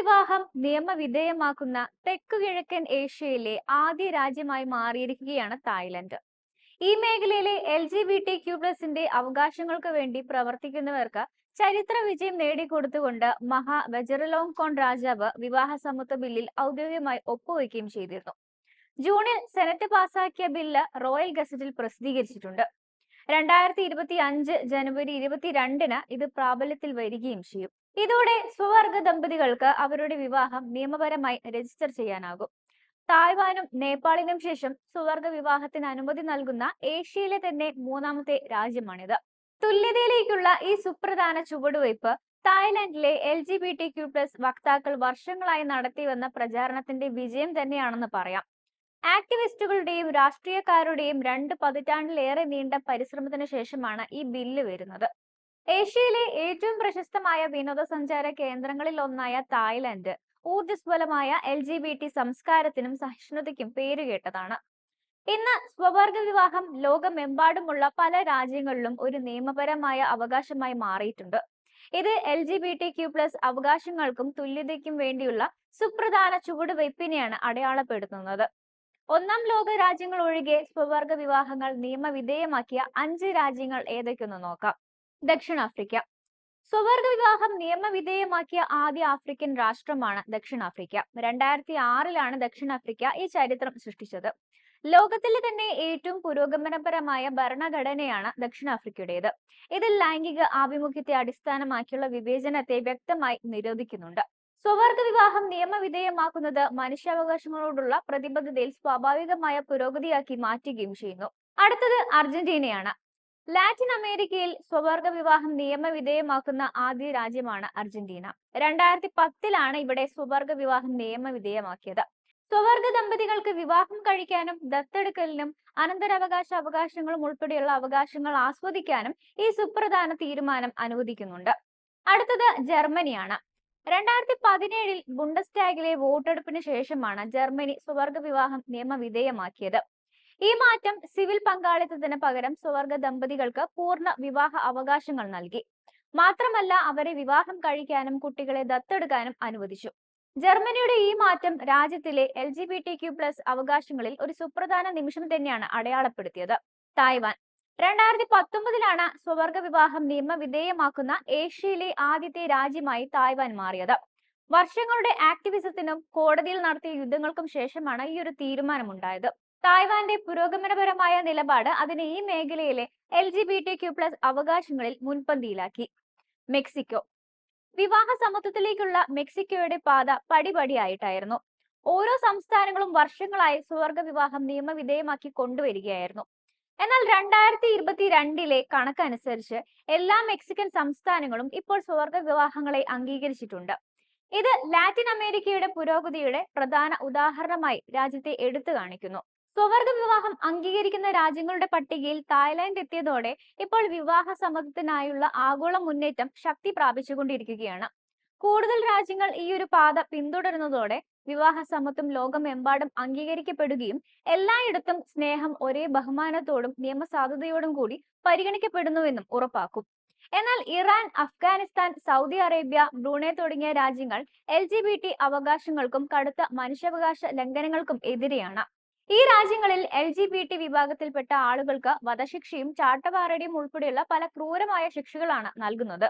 വിവാഹം നിയമവിധേയമാക്കുന്ന തെക്കുകിഴക്കൻ ഏഷ്യയിലെ ആദ്യ രാജ്യമായി മാറിയിരിക്കുകയാണ് തായ്ലൻഡ്. ഈ മേഖലയിലെ L G B T Q പ്ലസിന്റെ അവകാശങ്ങൾക്ക് വേണ്ടി പ്രവർത്തിക്കുന്നവർക്ക് ചരിത്ര വിജയം നേടിക്കൊടുത്തുകൊണ്ട് മഹാ വെജറലോങ് കോൺ രാജാവ് വിവാഹ സമത്വ ബില്ലിൽ ഔദ്യോഗികമായി ഒപ്പുവയ്ക്കുകയും ചെയ്തിരുന്നു. ജൂണിൽ സെനറ്റ് പാസാക്കിയ ബില്ല് റോയൽ ഗസറ്റിൽ പ്രസിദ്ധീകരിച്ചിട്ടുണ്ട്. രണ്ടായിരത്തി ഇരുപത്തി അഞ്ച് ജനുവരി ഇരുപത്തിരണ്ടിന് ഇത് പ്രാബല്യത്തിൽ വരികയും ചെയ്യും. ഇതോടെ സ്വവർഗ ദമ്പതികൾക്ക് അവരുടെ വിവാഹം നിയമപരമായി രജിസ്റ്റർ ചെയ്യാനാകും. തായ്വാനും നേപ്പാളിനും ശേഷം സ്വവർഗ വിവാഹത്തിന് അനുമതി നൽകുന്ന ഏഷ്യയിലെ തന്നെ മൂന്നാമത്തെ രാജ്യമാണിത്. തുല്യതയിലേക്കുള്ള ഈ സുപ്രധാന ചുവടുവയ്പ് തായ്ലാന്റിലെ L G B T Q plus വക്താക്കൾ വർഷങ്ങളായി നടത്തിവന്ന പ്രചാരണത്തിന്റെ വിജയം തന്നെയാണെന്ന് പറയാം. ആക്ടിവിസ്റ്റുകളുടെയും രാഷ്ട്രീയക്കാരുടെയും രണ്ട് പതിറ്റാണ്ടിലേറെ നീണ്ട പരിശ്രമത്തിന് ശേഷമാണ് ഈ ബില്ല് വരുന്നത്. ഏഷ്യയിലെ ഏറ്റവും പ്രശസ്തമായ വിനോദസഞ്ചാര കേന്ദ്രങ്ങളിൽ ഒന്നായ തായ്ലൻഡ്. ഊർജസ്വലമായ എൽ ജി ബി ടി സംസ്കാരത്തിനും സഹിഷ്ണുതയ്ക്കും പേരുകേട്ടതാണ് ഇന്ന് സ്വവർഗ വിവാഹം ലോകമെമ്പാടുമുള്ള പല രാജ്യങ്ങളിലും ഒരു നിയമപരമായ അവകാശമായി മാറിയിട്ടുണ്ട്. ഇത് L G B T Q plus അവകാശങ്ങൾക്കും തുല്യതയ്ക്കും വേണ്ടിയുള്ള സുപ്രധാന ചുവടുവയ്പ്പിനെയാണ് അടയാളപ്പെടുത്തുന്നത്. ഒന്നാം ലോക രാജ്യങ്ങൾ ഒഴികെ സ്വവർഗ വിവാഹങ്ങൾ നിയമവിധേയമാക്കിയ അഞ്ച് രാജ്യങ്ങൾ ഏതൊക്കെയെന്ന് നോക്കാം. ദക്ഷിണാഫ്രിക്ക. സ്വവർഗ വിവാഹം നിയമവിധേയമാക്കിയ ആദ്യ ആഫ്രിക്കൻ രാഷ്ട്രമാണ് ദക്ഷിണാഫ്രിക്ക. രണ്ടായിരത്തി ആറിലാണ് ദക്ഷിണാഫ്രിക്ക ഈ ചരിത്രം സൃഷ്ടിച്ചത്. ലോകത്തിലെ തന്നെ ഏറ്റവും പുരോഗമനപരമായ ഭരണഘടനയാണ് ദക്ഷിണാഫ്രിക്കയുടേത്. ഇതിൽ ലൈംഗിക ആഭിമുഖ്യത്തെ അടിസ്ഥാനമാക്കിയുള്ള വിവേചനത്തെ വ്യക്തമായി നിരോധിക്കുന്നുണ്ട്. സ്വവർഗ വിവാഹം നിയമവിധേയമാക്കുന്നത് മനുഷ്യാവകാശങ്ങളോടുള്ള പ്രതിബദ്ധതയിൽ സ്വാഭാവികമായ പുരോഗതിയാക്കി മാറ്റുകയും ചെയ്യുന്നു. അടുത്തത് അർജന്റീനയാണ്. ലാറ്റിൻ അമേരിക്കയിൽ സ്വവർഗ വിവാഹം നിയമവിധേയമാക്കുന്ന ആദ്യ രാജ്യമാണ് അർജന്റീന. രണ്ടായിരത്തി പത്തിലാണ് ഇവിടെ സ്വവർഗ വിവാഹം നിയമവിധേയമാക്കിയത്. സ്വവർഗ ദമ്പതികൾക്ക് വിവാഹം കഴിക്കാനും ദത്തെടുക്കലിനും അനന്തരാവകാശ അവകാശങ്ങളും ഉൾപ്പെടെയുള്ള അവകാശങ്ങൾ ആസ്വദിക്കാനും ഈ സുപ്രധാന തീരുമാനം അനുവദിക്കുന്നുണ്ട്. അടുത്തത് ജർമ്മനിയാണ്. രണ്ടായിരത്തി പതിനേഴിൽ ബുണ്ടസ്റ്റാഗിലെ വോട്ടെടുപ്പിന് ശേഷമാണ് ജർമ്മനി സ്വവർഗ വിവാഹം നിയമവിധേയമാക്കിയത്. ഈ മാറ്റം സിവിൽ പങ്കാളിത്തത്തിന് പകരം സ്വവർഗ ദമ്പതികൾക്ക് പൂർണ വിവാഹ അവകാശങ്ങൾ നൽകി. മാത്രമല്ല അവരെ വിവാഹം കഴിക്കാനും കുട്ടികളെ ദത്തെടുക്കാനും അനുവദിച്ചു. ജർമ്മനിയുടെ ഈ മാറ്റം രാജ്യത്തിലെ L G B T Q plus അവകാശങ്ങളിൽ ഒരു സുപ്രധാന നിമിഷം തന്നെയാണ് അടയാളപ്പെടുത്തിയത്. തായ്വാൻ. രണ്ടായിരത്തി പത്തൊമ്പതിലാണ് സ്വവർഗ വിവാഹം നിയമവിധേയമാക്കുന്ന ഏഷ്യയിലെ ആദ്യത്തെ രാജ്യമായി തായ്വാൻ മാറിയത്. വർഷങ്ങളുടെ ആക്ടിവിസത്തിനും കോടതിയിൽ നടത്തിയ യുദ്ധങ്ങൾക്കും ശേഷമാണ് ഈ ഒരു തീരുമാനമുണ്ടായത്. തായ്വാന്റെ പുരോഗമനപരമായ നിലപാട് അതിനെ ഈ മേഖലയിലെ L G B T Q plus അവകാശങ്ങളിൽ മുൻപന്തിയിലാക്കി. മെക്സിക്കോ. വിവാഹ സമത്വത്തിലേക്കുള്ള മെക്സിക്കോയുടെ പാത പടിപടിയായിട്ടായിരുന്നു. ഓരോ സംസ്ഥാനങ്ങളും വർഷങ്ങളായി സ്വർഗ വിവാഹം നിയമവിധേയമാക്കി കൊണ്ടുവരികയായിരുന്നു. എന്നാൽ രണ്ടായിരത്തി ഇരുപത്തി രണ്ടിലെ കണക്കനുസരിച്ച് എല്ലാ മെക്സിക്കൻ സംസ്ഥാനങ്ങളും ഇപ്പോൾ സ്വർഗ വിവാഹങ്ങളെ അംഗീകരിച്ചിട്ടുണ്ട്. ഇത് ലാറ്റിൻ അമേരിക്കയുടെ പുരോഗതിയുടെ പ്രധാന ഉദാഹരണമായി രാജ്യത്തെ എടുത്തു കാണിക്കുന്നു. സ്വവർഗ വിവാഹം അംഗീകരിക്കുന്ന രാജ്യങ്ങളുടെ പട്ടികയിൽ തായ്ലാന്റ് എത്തിയതോടെ ഇപ്പോൾ വിവാഹ സമത്വത്തിനായുള്ള ആഗോള മുന്നേറ്റം ശക്തി പ്രാപിച്ചുകൊണ്ടിരിക്കുകയാണ്. കൂടുതൽ രാജ്യങ്ങൾ ഈ ഒരു പാത പിന്തുടരുന്നതോടെ വിവാഹ സമത്വം ലോകമെമ്പാടും അംഗീകരിക്കപ്പെടുകയും എല്ലായിടത്തും സ്നേഹം ഒരേ ബഹുമാനത്തോടും നിയമസാധുതയോടും കൂടി പരിഗണിക്കപ്പെടുന്നുവെന്നും ഉറപ്പാക്കും. എന്നാൽ Iran Afghanistan Saudi Arabia Brunei തുടങ്ങിയ രാജ്യങ്ങൾ എൽ അവകാശങ്ങൾക്കും കടുത്ത മനുഷ്യാവകാശ ലംഘനങ്ങൾക്കും എതിരെയാണ്. ഈ രാജ്യങ്ങളിൽ എൽ ജി ബി ടി വിഭാഗത്തിൽപ്പെട്ട ആളുകൾക്ക് വധശിക്ഷയും ചാട്ടവാറടിയും ഉൾപ്പെടെയുള്ള പല ക്രൂരമായ ശിക്ഷകളാണ് നൽകുന്നത്.